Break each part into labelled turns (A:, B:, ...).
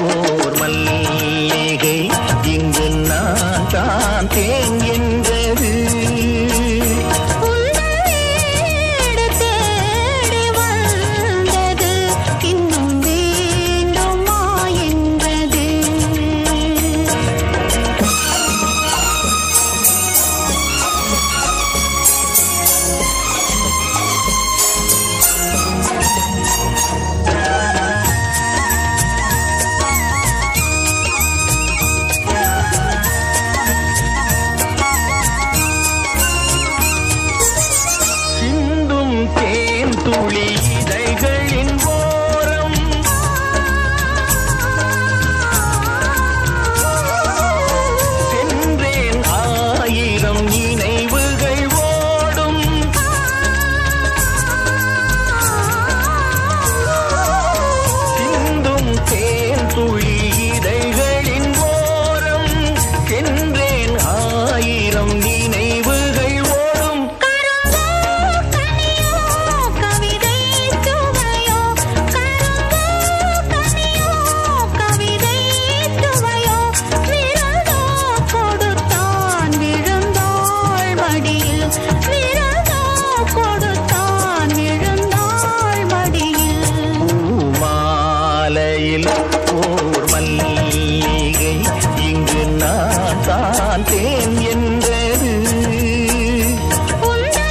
A: ಹೋಗೋ நான் தேன் என்றது.
B: உந்தன்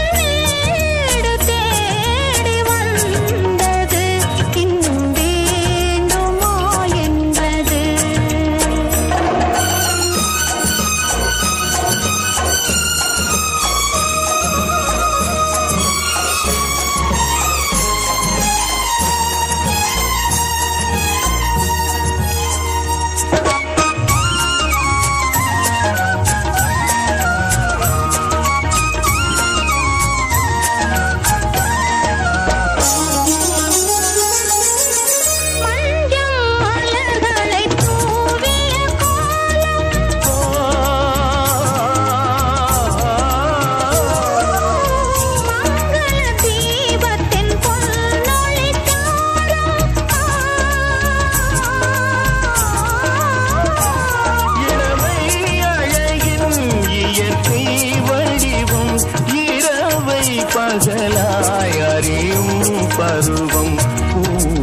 A: பருவம்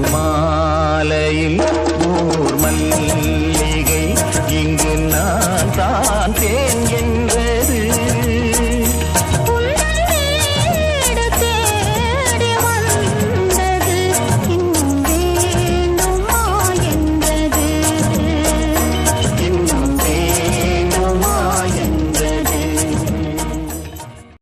A: பூமாலையில்